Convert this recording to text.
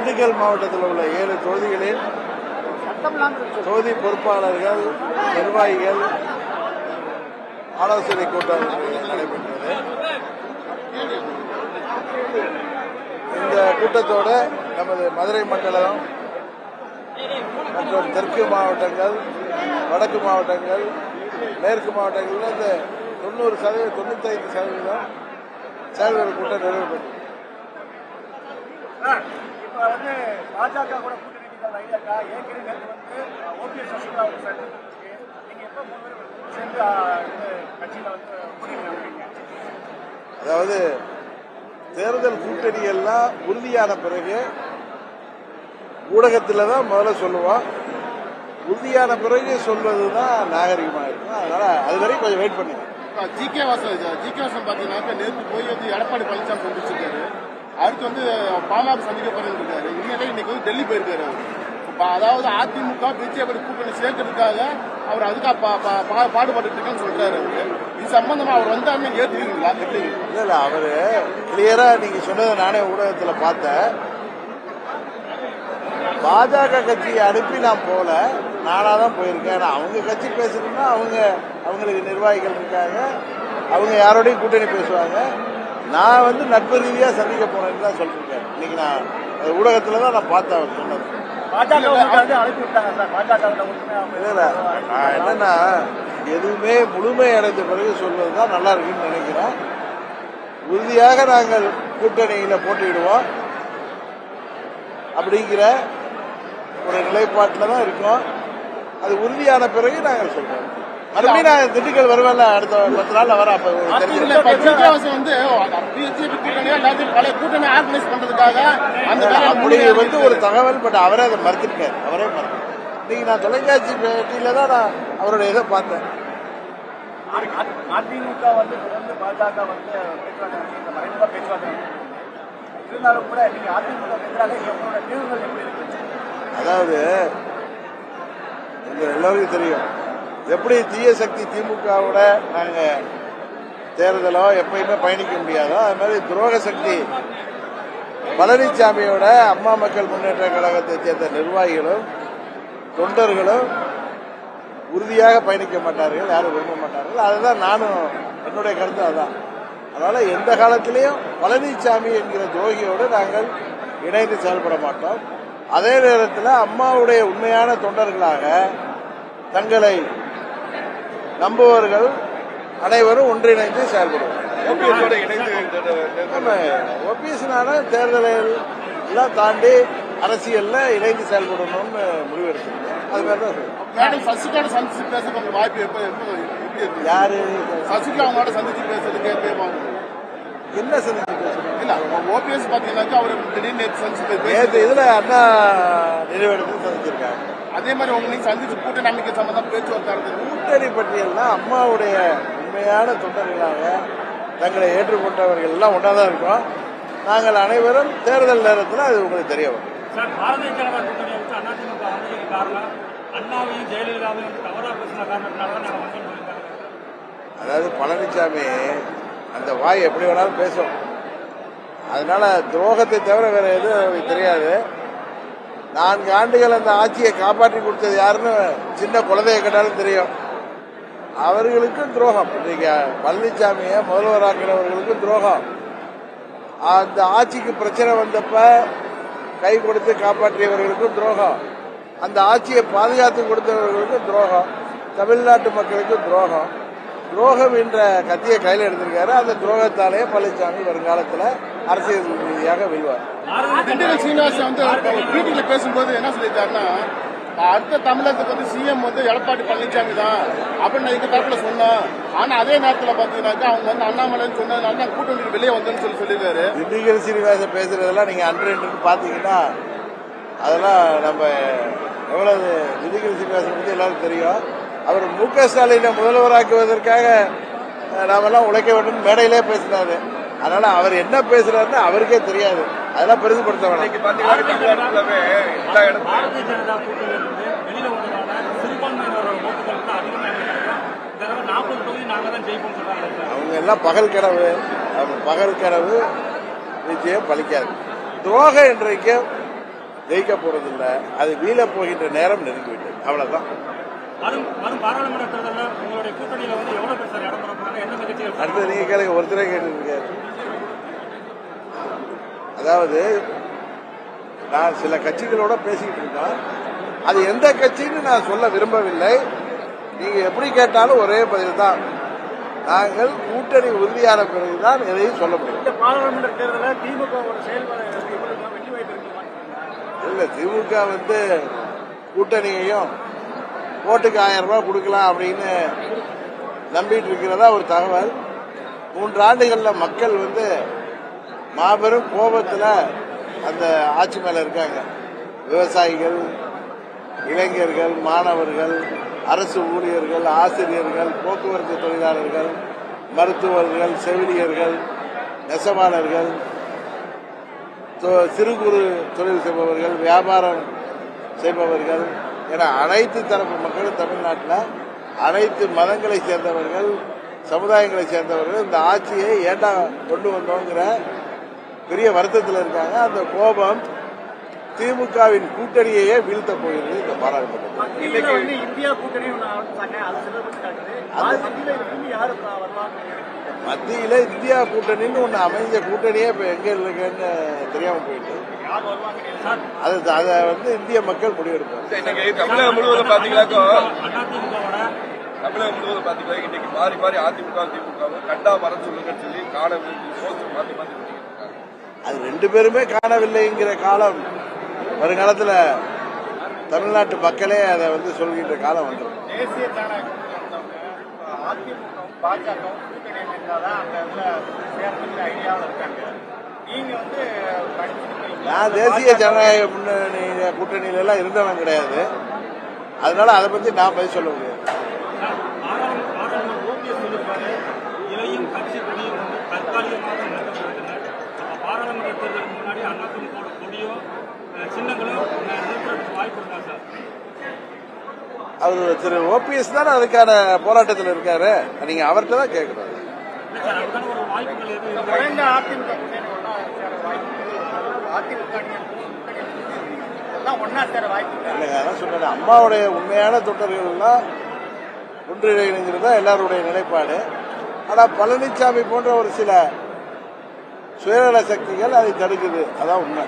திண்டுக்கல் மாவட்டத்தில் உள்ள ஏழு தொகுதிகளில் தொகுதி பொறுப்பாளர்கள் நிர்வாகிகள் ஆலோசனை கூட்டம் நடைபெற்றது. இந்த கூட்டத்தோடு நமது மதுரை மண்டலம் மற்றும் தெற்கு மாவட்டங்கள் வடக்கு மாவட்டங்கள் மேற்கு மாவட்டங்களில் இந்த தொண்ணூறு சதவீதம் தொண்ணூத்தைந்து சதவீதம் செயல்படும் கூட்டம் நிறைவு பெற்றது வந்து பாஜக கூட கூட்டணி ஐடியாக்கா ஏற்கனவே நேற்று வந்து ஓபிஎஸ் சசிகலா வந்து சந்திச்சிருக்கு நீங்க எப்ப மூணு பேர் சேர்ந்து கட்சியில வந்து அதாவது தேர்தல் கூட்டணி எல்லாம் உறுதியான பிறகு ஊடகத்தில் தான் முதல்ல சொல்லுவோம் உறுதியான பிறகு சொல்வது தான் நாகரிகமாக இருக்கும். அதனால அது வரைக்கும் கொஞ்சம் வெயிட் பண்ணுங்க. G K Vasan G K Vasan பாத்தீங்கன்னா நேற்று போய் வந்து எடப்பாடி பழனிசாமி சந்திச்சிருக்காரு. அடுத்து வந்து பாமக சந்திக்க போறேன்னு இருக்காரு. இனிமேலே இன்னைக்கு வந்து டெல்லி போயிருக்காரு அவர். இப்ப அதாவது அதிமுக பிஜேபி கூட்டணி சேர்க்கறதுக்காக அவர் அதுக்காக பா- பா- பா- பாடுபட்டு இருக்கேன்னு சொல்றாரு அவரு. இது சம்பந்தமா அவர் வந்தாருன்னு ஏத்துக்கிறீங்களா எப்படி இல்ல இல்ல அவரு கிளியரா நீங்க சொன்னதை நானே ஊடகத்துல பார்த்தேன். பாஜக கட்சியை அனுப்பி நான் போல நானா தான் போயிருக்கேன். அவங்க கட்சி பேசணும்னா அவங்க அவங்களுக்கு நிர்வாகிகள் இருக்காங்க. அவங்க யாரோடையும் கூட்டணி பேசுவாங்க. நான் வந்து நட்பு ரீதியா சந்திக்க போனேன்னு தான் சொல்லிருக்கேன். இன்னைக்கு நான் ஊடகத்துல தான் நான் பார்த்தேன் அவர் சொன்னது. நான் என்னன்னா எதுவுமே முழுமை அடைந்த பிறகு சொல்வது தான் நல்லா இருக்குன்னு நினைக்கிறேன். உறுதியாக நாங்கள் கூட்டணியில போட்டியிடுவோம். அப்படிங்கிற ஒரு நிலைப்பாட்டில் தான் இருக்கோம். அது உறுதியான பிறகு நாங்கள் சொல்றோம். மறுபடியும் நான் திண்டுக்கல் வருவேன்ல அடுத்த பத்து நாள்ல வரேன் அப்ப வந்து அப்படி வந்து ஒரு தகவல் பட் அவரே அதை மறுத்திருக்காரு அவரே மறுத்து இன்னைக்கு நான் தொலைக்காட்சி பேட்டியில தான் நான் அவருடைய இதை பார்த்தேன். அதிமுக வந்து தொடர்ந்து பாஜக வந்து பேச்சுவார்த்தை மறைமுக பேச்சுவார்த்தை. இருந்தாலும் கூட நீங்க அதிமுக எதிராக எங்களோட தீர்வுகள் எப்படி இருக்கு? அதாவது உங்க எல்லாருக்கும் தெரியும் எப்படி தீய சக்தி திமுகவோட நாங்க தேர்தலோ எப்பயுமே பயணிக்க முடியாதோ அது மாதிரி துரோக சக்தி பழனிசாமியோட அம்மா மக்கள் முன்னேற்ற கழகத்தை சேர்ந்த நிர்வாகிகளும் தொண்டர்களும் உறுதியாக பயணிக்க மாட்டார்கள் யாரும் விரும்ப மாட்டார்கள். அதுதான் நானும் என்னுடைய கருத்து அதான் அதனால எந்த காலத்திலையும் பழனிசாமி என்கிற துரோகியோடு நாங்கள் இணைந்து செயல்பட மாட்டோம். அதே நேரத்தில் அம்மாவுடைய உண்மையான தொண்டர்களாக தங்களை நம்புவர்கள் அனைவரும் ஒன்றிணைந்து ஓபிஎஸ்னால தேர்தலில் எல்லாம் தாண்டி அரசியல்ல இணைந்து செயல்படணும்னு முடிவெடுத்திருக்கோம் அது மாதிரி தான் சசிகலா சந்திச்சு பேசுறதுக்கு வாய்ப்பு எப்ப எப்ப எப்படி யாரு? சசிகலா அவங்களோட சந்திச்சு பேசுறதுக்கு எப்ப வாங்க என்ன சந்திச்சு பேசணும் இல்ல ஓபிஎஸ் பாத்தீங்கன்னாக்கா அவர் திடீர்னு நேத்து சந்திச்சு நேற்று இதுல அண்ணா நினைவிடத்தில் சந்திச்சிருக்காங்க அதே மாதிரி உங்க நீங்க சந்திச்சு கூட்ட நம்பிக்கை சம்பந்தம் பேச்சுவார்த்தை நடந்தது. கூட்டணி பட்டியல்னா அம்மாவுடைய உண்மையான தொண்டர்களாக தங்களை ஏற்றுக்கொண்டவர்கள் எல்லாம் ஒன்றா தான் இருக்கோம். நாங்கள் அனைவரும் தேர்தல் நேரத்தில் அது உங்களுக்கு தெரிய வரும். சார் பாரதிய ஜனதா கூட்டணியை விட்டு அதிமுக காரணம் அண்ணாவையும் ஜெயலலிதாவையும் தவறா பேசின காரணத்தினால தான் நாங்கள் அதாவது பழனிசாமி அந்த வாய் எப்படி வேணாலும் பேசும். அதனால துரோகத்தை தவிர வேற எதுவும் தெரியாது. நான்கு ஆண்டுகள் அந்த ஆட்சியை காப்பாற்றி கொடுத்தது யாருன்னு சின்ன குழந்தைய கேட்டாலும் தெரியும். அவர்களுக்கும் துரோகம். இன்னைக்கு பழனிசாமியை முதல்வராக்கிறவர்களுக்கும் துரோகம். அந்த ஆட்சிக்கு பிரச்சனை வந்தப்ப கை கொடுத்து காப்பாற்றியவர்களுக்கும் துரோகம். அந்த ஆட்சியை பாதுகாத்து கொடுத்தவர்களுக்கும் துரோகம். தமிழ்நாட்டு மக்களுக்கும் துரோகம். துரோகம் என்ற கத்தியை கையில் எடுத்திருக்காரு. அந்த துரோகத்தாலே பழனிசாமி வருங்காலத்தில் அரசியல் ரீதியாக வெல்வார். திண்டுக்கல் சீனிவாசன் வந்து மீட்டிங்ல பேசும்போது என்ன சொல்லியிருக்காருன்னா அடுத்த தமிழகத்துக்கு வந்து சிஎம் வந்து எடப்பாடி பழனிசாமி தான் அப்படின்னு நான் எங்க தரப்புல சொன்னோம் ஆனா அதே நேரத்துல பாத்தீங்கன்னாக்கா அவங்க வந்து அண்ணாமலைன்னு சொன்னதுனால தான் கூட்டணி வெளியே வந்தேன்னு சொல்லி சொல்லியிருக்காரு. திண்டுக்கல் சீனிவாசன் பேசுறதெல்லாம் நீங்க அன்று இன்று பாத்தீங்கன்னா அதெல்லாம் நம்ம எவ்வளவு திண்டுக்கல் சீனிவாசன் பத்தி எல்லாரும் தெரியும். அவர் மு க ஸ்டாலினை முதல்வராக்குவதற்காக நாமெல்லாம் உழைக்க வேண்டும். மேடையிலே பேசினாரு. அதனால அவர் என்ன பேசுறாருன்னு அவருக்கே தெரியாது. அதெல்லாம் பெருசுபடுத்த அவங்க எல்லாம் பகல் கனவு பகல் கனவு நிச்சயம் பலிக்காது. துரோகம் இன்றைக்கு ஜெயிக்க போறதில்ல. அது வீழ போகின்ற நேரம் நெருங்கிவிட்டது. அவ்வளவுதான். வரும் வரும் பாராளுமன்ற தேர்தலில் உங்களுடைய கூட்டணியில வந்து எவ்வளவு பேர் சார் இடம் பெற போறாங்க எந்தெந்த கட்சிகள் அடுத்து நீங்க கேளுங்க ஒருத்தரே கேட்டுருக்காரு அதாவது நான் சில கட்சிகளோட பேசிக்கிட்டு இருக்கேன். அது எந்த கட்சின்னு நான் சொல்ல விரும்பவில்லை. நீங்க எப்படி கேட்டாலும் ஒரே பதில் தான். நாங்கள் கூட்டணி உறுதியான பிறகுதான் எதையும் சொல்ல முடியும். பாராளுமன்ற தேர்தலில் திமுகவோட செயல்பாடு இல்ல திமுக வந்து கூட்டணியையும் ஓட்டுக்கு ஆயிரம் ரூபாய் கொடுக்கலாம் அப்படின்னு நம்பிட்டு இருக்கிறதா ஒரு தகவல். மூன்று ஆண்டுகளில் மக்கள் வந்து மாபெரும் கோபத்தில் அந்த ஆட்சி மேலே இருக்காங்க. விவசாயிகள் இளைஞர்கள் மாணவர்கள் அரசு ஊழியர்கள் ஆசிரியர்கள் போக்குவரத்து தொழிலாளர்கள் மருத்துவர்கள் செவிலியர்கள் நெசவாளர்கள் சிறு குறு தொழில் செய்பவர்கள் வியாபாரம் செய்பவர்கள் என அனைத்து தரப்பு மக்களும் தமிழ்நாட்டில் அனைத்து மதங்களை சேர்ந்தவர்கள் சமுதாயங்களை சேர்ந்தவர்கள் இந்த ஆட்சியை ஏண்டா கொண்டு வந்தோங்கிற பெரிய வருத்தத்தில் இருக்காங்க. அந்த கோபம் திமுகவின் கூட்டணியையே வீழ்த்த போகிறது இந்த பாராளுமன்றத்தில். மத்தியில இந்தியா கூட்டணின்னு ஒன்று அமைஞ்ச கூட்டணியே இப்போ எங்க இருக்குன்னு தெரியாம போயிட்டு. அது அதை வந்து இந்திய மக்கள் முடிவெடுப்பாங்க. இன்னைக்கு தமிழகம் முழுவதும் பாத்தீங்கன்னாக்கா தமிழகம் முழுவதும் பாத்தீங்கன்னா இன்னைக்கு மாறி மாறி அதிமுக திமுக கண்டா சொல்லுங்கன்னு சொல்லி காண மாத்தி மாத்தி அது ரெண்டு பேருமே காணவில்லைங்கிற காலம் வருங்காலத்தில் தமிழ்நாட்டு மக்களே அதை வந்து சொல்கின்ற காலம் வந்துடும் தேசிய கூட்டணி அந்த இதுல ஐடியாவில் இருக்காங்க. நான் தேசிய ஜனநாயக முன்னணி கூட்டணியில எல்லாம் இருந்தவன் கிடையாது. அதனால அதை பத்தி நான் பதில் சொல்ல முடியாது. அவர் திரு ஓபிஎஸ் தானே அதுக்கான போராட்டத்தில் இருக்காரு. நீங்க அவர்கிட்ட தான் கேட்கணும். அதான் சொன்னேன் அம்மாவுடைய உண்மையான தொண்டர்கள் ஒன்றிணைங்கிறது தான் எல்லாருடைய நிலைப்பாடு. ஆனா பழனிசாமி போன்ற ஒரு சில சுயநல சக்திகள் அதை தடுக்குது. அதான் உண்மை.